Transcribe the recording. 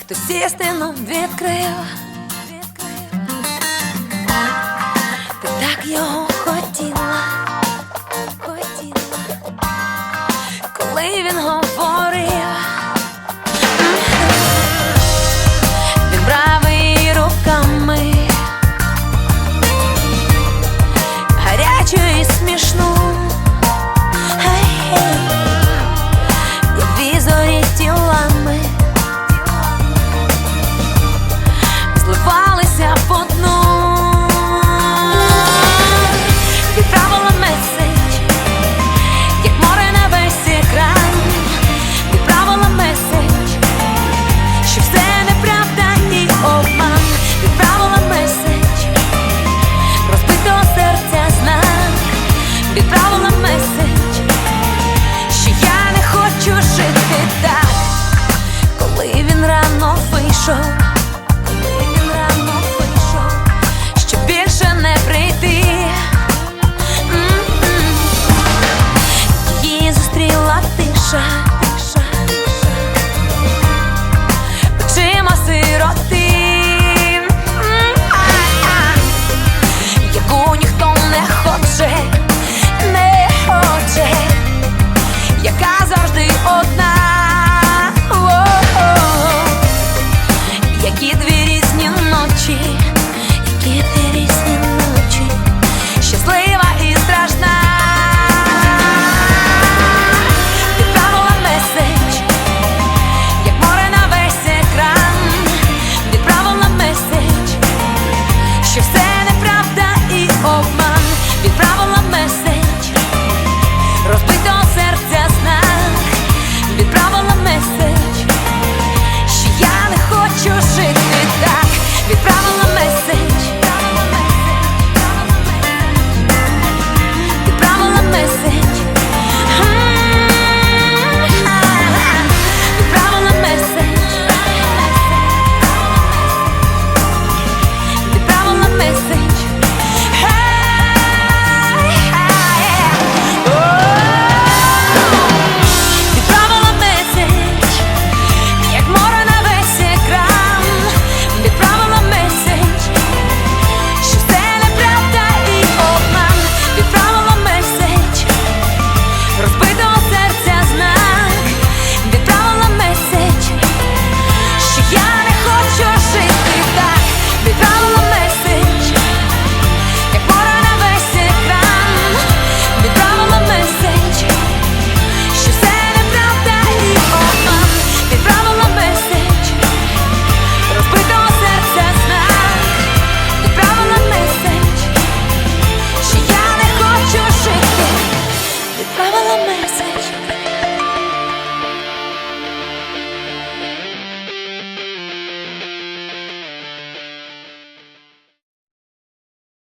Хтось істину відкрив. Ти так його хотіла, хотіла, коли він говорив. Очима сироти, яку ніхто не хоче, не хоче, яка завжди одна, які дві.